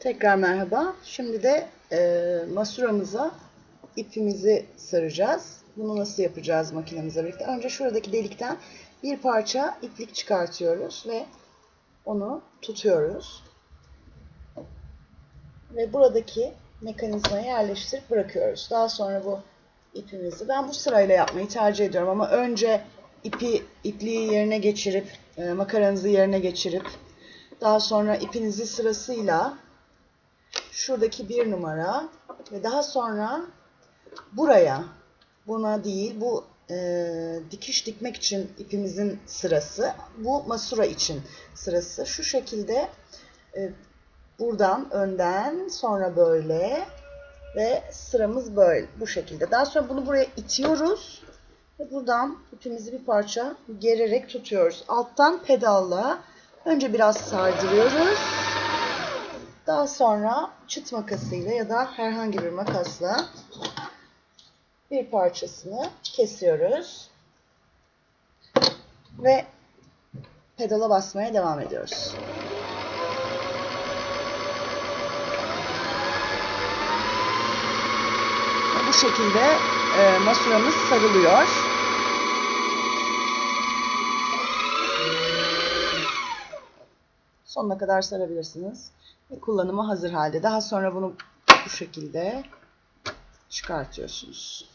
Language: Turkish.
Tekrar merhaba. Şimdi de e, masuramıza ipimizi saracağız. Bunu nasıl yapacağız makinemizle birlikte? Önce şuradaki delikten bir parça iplik çıkartıyoruz ve onu tutuyoruz. Ve buradaki mekanizmaya yerleştirip bırakıyoruz. Daha sonra bu ipimizi ben bu sırayla yapmayı tercih ediyorum ama önce ipi ipliği yerine geçirip e, makaranızı yerine geçirip daha sonra ipinizi sırasıyla şuradaki bir numara ve daha sonra buraya buna değil bu e, dikiş dikmek için ipimizin sırası bu masura için sırası. Şu şekilde e, buradan önden sonra böyle ve sıramız böyle bu şekilde. Daha sonra bunu buraya itiyoruz ve buradan ipimizi bir parça gererek tutuyoruz. Alttan pedalla önce biraz sardırıyoruz daha sonra çıt makasıyla ya da herhangi bir makasla bir parçasını kesiyoruz. Ve pedala basmaya devam ediyoruz. Bu şekilde e, masuramız sarılıyor. Sonuna kadar sarabilirsiniz. Kullanıma hazır halde. Daha sonra bunu bu şekilde çıkartıyorsunuz.